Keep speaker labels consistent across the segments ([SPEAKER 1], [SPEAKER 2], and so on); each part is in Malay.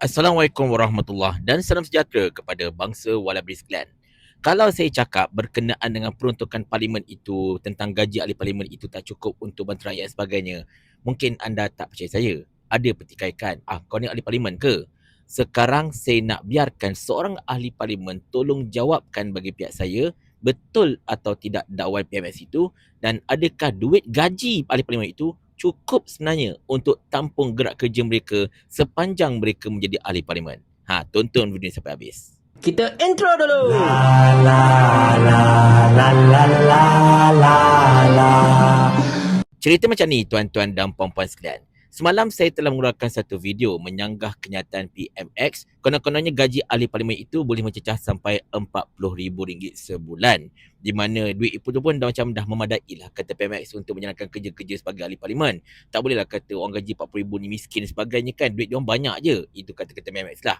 [SPEAKER 1] Assalamualaikum warahmatullahi dan salam sejahtera kepada bangsa Walabri sekalian. Kalau saya cakap berkenaan dengan peruntukan parlimen itu tentang gaji ahli parlimen itu tak cukup untuk bantu rakyat sebagainya, mungkin anda tak percaya saya. Ada pertikaikan. Ah, kau ni ahli parlimen ke? Sekarang saya nak biarkan seorang ahli parlimen tolong jawabkan bagi pihak saya betul atau tidak dakwaan PMS itu dan adakah duit gaji ahli parlimen itu cukup sebenarnya untuk tampung gerak kerja mereka sepanjang mereka menjadi ahli parlimen. Ha, tonton video ni sampai habis.
[SPEAKER 2] Kita intro dulu.
[SPEAKER 1] Cerita macam ni tuan-tuan dan puan-puan sekalian. Semalam saya telah mengeluarkan satu video menyanggah kenyataan PMX konon-kononnya gaji ahli parlimen itu boleh mencecah sampai RM40,000 sebulan. Di mana duit itu pun dah macam dah memadai lah kata PMX untuk menjalankan kerja-kerja sebagai ahli parlimen. Tak bolehlah kata orang gaji RM40,000 ni miskin sebagainya kan. Duit dia orang banyak je. Itu kata-kata PMX lah.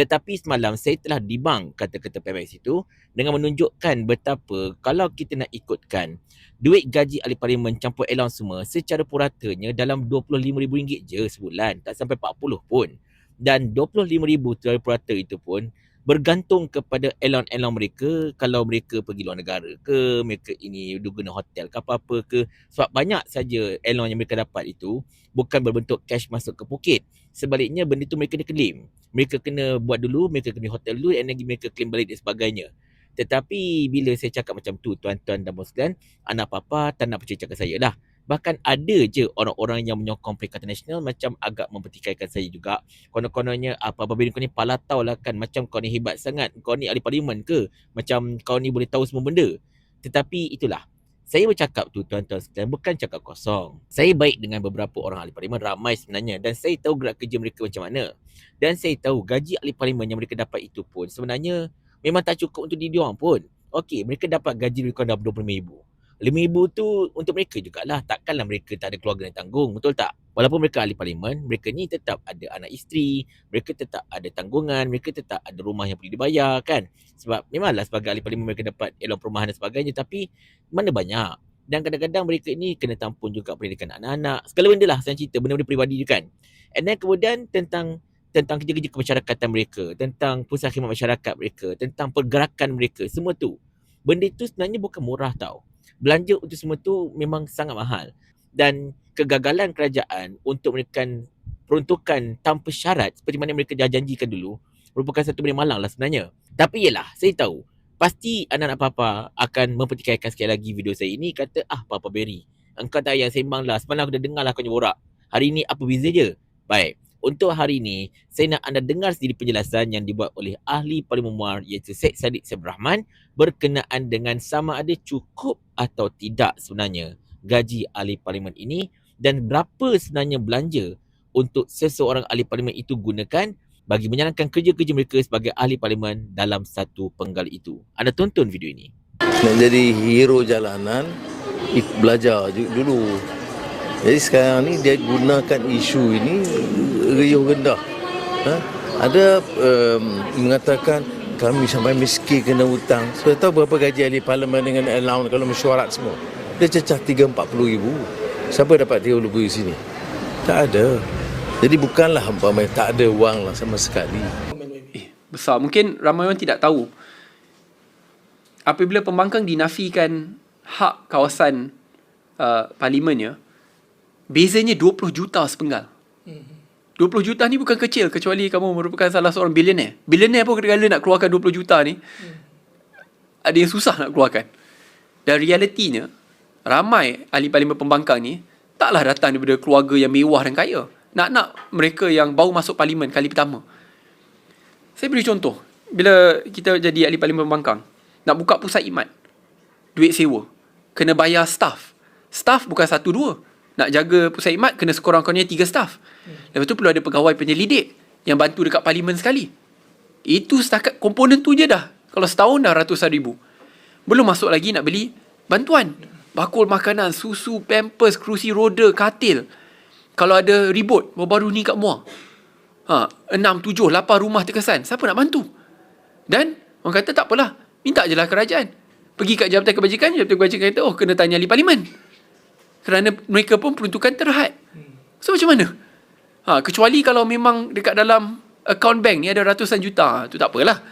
[SPEAKER 1] Tetapi semalam saya telah dibang kata-kata PMX itu dengan menunjukkan betapa kalau kita nak ikutkan duit gaji ahli parlimen campur allowance semua secara puratanya dalam RM25,000 je sebulan. Tak sampai 40 pun. Dan RM25,000 secara purata itu pun bergantung kepada allowance-allowance mereka kalau mereka pergi luar negara ke, mereka ini guna hotel ke apa-apa ke. Sebab banyak saja allowance yang mereka dapat itu bukan berbentuk cash masuk ke poket. Sebaliknya benda tu mereka kena claim. Mereka kena buat dulu, mereka kena hotel dulu and lagi mereka claim balik dan sebagainya. Tetapi bila saya cakap macam tu tuan-tuan dan sekalian, anak papa tak nak percaya cakap saya lah. Bahkan ada je orang-orang yang menyokong Perikatan Nasional macam agak mempertikaikan saya juga. Konon-kononnya apa-apa benda kau ni palatau lah kan. Macam kau ni hebat sangat. Kau ni ahli parlimen ke? Macam kau ni boleh tahu semua benda. Tetapi itulah. Saya bercakap tu tuan-tuan sekalian bukan cakap kosong. Saya baik dengan beberapa orang ahli parlimen. Ramai sebenarnya. Dan saya tahu gerak kerja mereka macam mana. Dan saya tahu gaji ahli parlimen yang mereka dapat itu pun sebenarnya memang tak cukup untuk diri orang pun. Okey, mereka dapat gaji lebih kurang RM25,000. RM5,000 tu untuk mereka jugalah. Takkanlah mereka tak ada keluarga yang tanggung. Betul tak? Walaupun mereka ahli parlimen, mereka ni tetap ada anak isteri, mereka tetap ada tanggungan, mereka tetap ada rumah yang perlu dibayar kan. Sebab memanglah sebagai ahli parlimen mereka dapat elok perumahan dan sebagainya tapi mana banyak. Dan kadang-kadang mereka ni kena tampun juga pendidikan anak-anak. Segala benda lah saya cerita, benda-benda peribadi tu kan. And then kemudian tentang tentang kerja-kerja kemasyarakatan mereka, tentang pusat khidmat masyarakat mereka, tentang pergerakan mereka, semua tu. Benda tu sebenarnya bukan murah tau belanja untuk semua tu memang sangat mahal. Dan kegagalan kerajaan untuk memberikan peruntukan tanpa syarat seperti mana mereka dah janjikan dulu merupakan satu benda malang lah sebenarnya. Tapi yelah, saya tahu pasti anak-anak papa akan mempertikaikan sekali lagi video saya ini. Kata ah Papa Berry engkau tak payah sembang lah. Semalam aku dah dengar lah kau borak. Hari ni apa beza je? Baik untuk hari ini, saya nak anda dengar sendiri penjelasan yang dibuat oleh ahli parlimen muar iaitu Syed Sadiq Syed Rahman berkenaan dengan sama ada cukup atau tidak sebenarnya gaji ahli parlimen ini dan berapa sebenarnya belanja untuk seseorang ahli parlimen itu gunakan bagi menjalankan kerja-kerja mereka sebagai ahli parlimen dalam satu penggal itu. Anda tonton video ini.
[SPEAKER 3] Nak jadi hero jalanan, belajar dulu jadi sekarang ni dia gunakan isu ini riuh rendah. Ha? Ada um, mengatakan kami sampai miskin kena hutang. Saya tahu berapa gaji ahli parlimen dengan allowance kalau mesyuarat semua. Dia cecah 3-40 ribu. Siapa dapat 30 ribu di sini? Tak ada. Jadi bukanlah umpamanya tak ada wang lah sama sekali.
[SPEAKER 2] Eh, besar. Mungkin ramai orang tidak tahu. Apabila pembangkang dinafikan hak kawasan uh, parlimennya, bezanya 20 juta sepenggal. 20 juta ni bukan kecil kecuali kamu merupakan salah seorang billionaire. Billionaire pun kadang-kadang nak keluarkan 20 juta ni ada yang susah nak keluarkan. Dan realitinya ramai ahli parlimen pembangkang ni taklah datang daripada keluarga yang mewah dan kaya. Nak-nak mereka yang baru masuk parlimen kali pertama. Saya beri contoh. Bila kita jadi ahli parlimen pembangkang, nak buka pusat imat, duit sewa, kena bayar staff. Staff bukan satu dua nak jaga pusat khidmat kena sekurang-kurangnya tiga staff. Hmm. Lepas tu perlu ada pegawai penyelidik yang bantu dekat parlimen sekali. Itu setakat komponen tu je dah. Kalau setahun dah ratusan ribu. Belum masuk lagi nak beli bantuan. Bakul makanan, susu, pampers, kerusi roda, katil. Kalau ada ribut, baru-baru ni kat Muar. Ha, enam, tujuh, lapan rumah terkesan. Siapa nak bantu? Dan orang kata tak apalah. Minta je lah kerajaan. Pergi kat Jabatan Kebajikan, Jabatan Kebajikan kata, oh kena tanya ahli parlimen kerana mereka pun peruntukan terhad. So macam mana? Ha, kecuali kalau memang dekat dalam account bank ni ada ratusan juta. Tu tak apalah.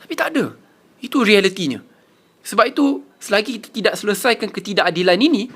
[SPEAKER 2] Tapi tak ada. Itu realitinya. Sebab itu, selagi kita tidak selesaikan ketidakadilan ini,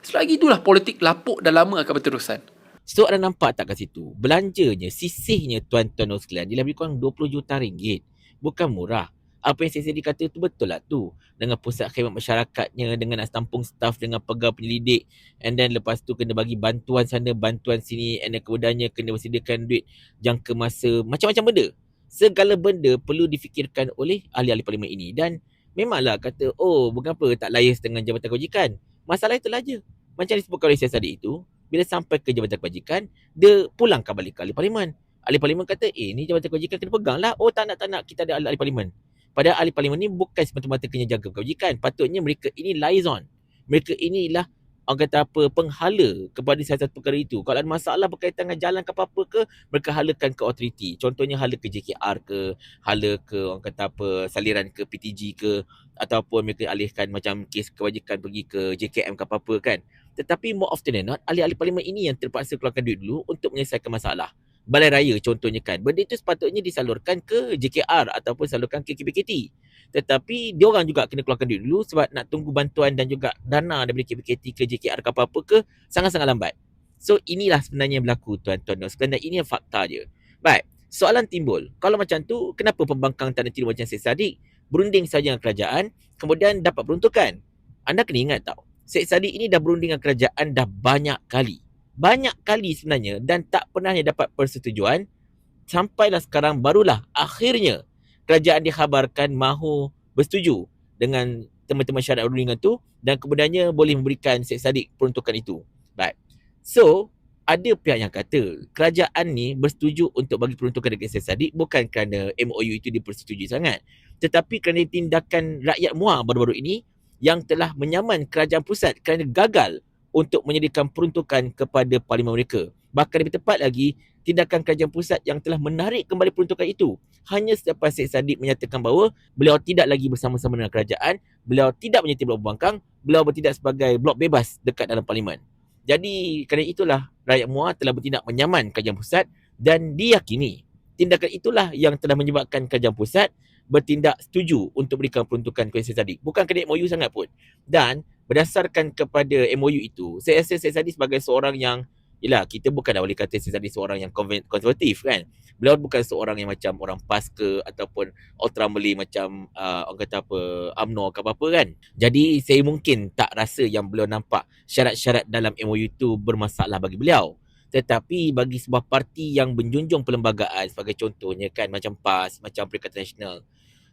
[SPEAKER 2] selagi itulah politik lapuk dan lama akan berterusan.
[SPEAKER 1] So anda nampak tak kat situ? Belanjanya, sisihnya tuan-tuan dan sekalian lebih kurang 20 juta ringgit. Bukan murah. Apa yang saya kata tu betul lah tu. Dengan pusat khidmat masyarakatnya, dengan nak tampung staff, dengan pegawai penyelidik. And then lepas tu kena bagi bantuan sana, bantuan sini. And then kemudiannya kena bersediakan duit jangka masa, macam-macam benda. Segala benda perlu difikirkan oleh ahli-ahli parlimen ini. Dan memanglah kata, oh mengapa tak layas dengan jabatan kewajikan? Masalah itulah je. Macam disebutkan oleh saya tadi itu, bila sampai ke jabatan kewajikan, dia pulangkan balik ke ahli parlimen. Ahli parlimen kata, eh ni jabatan kewajikan kena pegang lah. Oh tak nak, tak nak, kita ada ahli parlimen. Padahal ahli parlimen ni bukan semata-mata kena jaga kewajikan. Patutnya mereka ini liaison. Mereka inilah orang kata apa penghala kepada satu perkara itu. Kalau ada masalah berkaitan dengan jalan ke apa-apa ke, mereka halakan ke authority. Contohnya hala ke JKR ke, hala ke orang kata apa saliran ke PTG ke ataupun mereka alihkan macam kes kewajikan pergi ke JKM ke apa-apa kan. Tetapi more often than not, ahli-ahli parlimen ini yang terpaksa keluarkan duit dulu untuk menyelesaikan masalah. Balai Raya contohnya kan. Benda itu sepatutnya disalurkan ke JKR ataupun salurkan ke KBKT. Tetapi dia orang juga kena keluarkan duit dulu sebab nak tunggu bantuan dan juga dana daripada KBKT ke JKR ke apa-apa ke sangat-sangat lambat. So inilah sebenarnya yang berlaku tuan-tuan dan sekalian ini yang fakta dia. Baik, soalan timbul. Kalau macam tu, kenapa pembangkang tak terima macam Syed Saddiq berunding saja dengan kerajaan kemudian dapat peruntukan? Anda kena ingat tau. Syed Saddiq ini dah berunding dengan kerajaan dah banyak kali banyak kali sebenarnya dan tak pernah dapat persetujuan sampailah sekarang barulah akhirnya kerajaan dikhabarkan mahu bersetuju dengan teman-teman syarat perundingan tu dan kemudiannya boleh memberikan Syed Saddiq peruntukan itu. Baik. So, ada pihak yang kata kerajaan ni bersetuju untuk bagi peruntukan dekat Syed Saddiq bukan kerana MOU itu dipersetujui sangat. Tetapi kerana tindakan rakyat muar baru-baru ini yang telah menyaman kerajaan pusat kerana gagal untuk menyediakan peruntukan kepada parlimen mereka. Bahkan lebih tepat lagi, tindakan kerajaan pusat yang telah menarik kembali peruntukan itu hanya selepas Syed Saddiq menyatakan bahawa beliau tidak lagi bersama-sama dengan kerajaan, beliau tidak menyertai blok pembangkang, beliau bertindak sebagai blok bebas dekat dalam parlimen. Jadi kerana itulah rakyat muar telah bertindak menyaman kerajaan pusat dan diyakini tindakan itulah yang telah menyebabkan kerajaan pusat bertindak setuju untuk berikan peruntukan kepada Syed Saddiq. Bukan kerana MOU sangat pun. Dan berdasarkan kepada MOU itu, saya rasa Syed Saddiq sebagai seorang yang Yelah, kita bukan dah boleh kata Syed Saddiq seorang yang konservatif kan. Beliau bukan seorang yang macam orang PAS ke ataupun ultra Malay macam uh, orang kata apa, UMNO ke apa-apa kan. Jadi saya mungkin tak rasa yang beliau nampak syarat-syarat dalam MOU itu bermasalah bagi beliau. Tetapi bagi sebuah parti yang menjunjung perlembagaan sebagai contohnya kan macam PAS, macam Perikatan Nasional,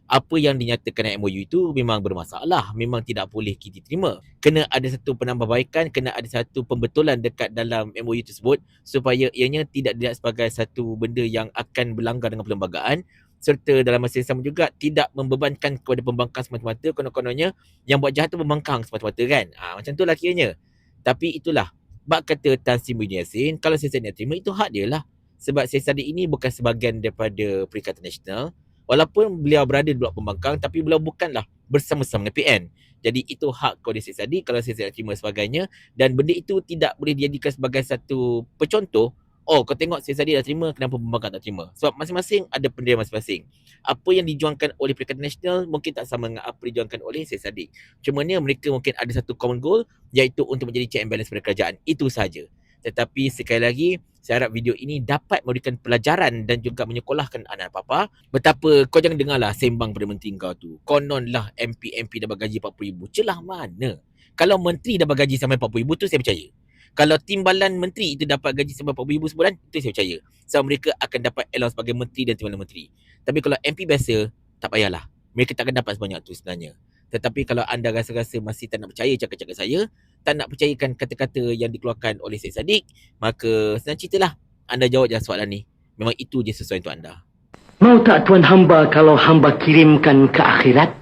[SPEAKER 1] apa yang dinyatakan MOU itu memang bermasalah, memang tidak boleh kita terima. Kena ada satu penambahbaikan, kena ada satu pembetulan dekat dalam MOU tersebut supaya ianya tidak dilihat sebagai satu benda yang akan berlanggar dengan perlembagaan serta dalam masa yang sama juga tidak membebankan kepada pembangkang semata-mata konon-kononnya yang buat jahat tu pembangkang semata-mata kan. Ha, macam tu lah kiranya. Tapi itulah, bak kata Tan Sri Muhyiddin Yassin, kalau saya nak terima itu hak dia lah. Sebab saya ini bukan sebahagian daripada Perikatan Nasional, walaupun beliau berada di blok pembangkang tapi beliau bukanlah bersama-sama dengan PN. Jadi itu hak Kodi Syed Saddiq kalau saya tidak terima sebagainya dan benda itu tidak boleh dijadikan sebagai satu pencontoh Oh, kau tengok Syed Saddiq dah terima, kenapa pembangkang tak terima? Sebab masing-masing ada pendirian masing-masing. Apa yang dijuangkan oleh Perikatan Nasional mungkin tak sama dengan apa dijuangkan oleh Syed Saddiq. Cuma ni mereka mungkin ada satu common goal iaitu untuk menjadi check and balance pada kerajaan. Itu saja. Tetapi sekali lagi, saya harap video ini dapat memberikan pelajaran dan juga menyekolahkan anak papa betapa kau jangan dengarlah sembang pada menteri kau tu. Kononlah MP-MP dapat gaji RM40,000. Celah mana? Kalau menteri dapat gaji sampai RM40,000 tu saya percaya. Kalau timbalan menteri itu dapat gaji sampai RM40,000 sebulan, itu saya percaya. Sebab mereka akan dapat allowance sebagai menteri dan timbalan menteri. Tapi kalau MP biasa, tak payahlah. Mereka tak akan dapat sebanyak tu sebenarnya. Tetapi kalau anda rasa-rasa masih tak nak percaya cakap-cakap saya, tak nak percayakan kata-kata yang dikeluarkan oleh Syed Saddiq, maka senang ceritalah anda jawab je soalan ni. Memang itu je sesuai untuk anda.
[SPEAKER 4] Mau tak tuan hamba kalau hamba kirimkan ke akhirat?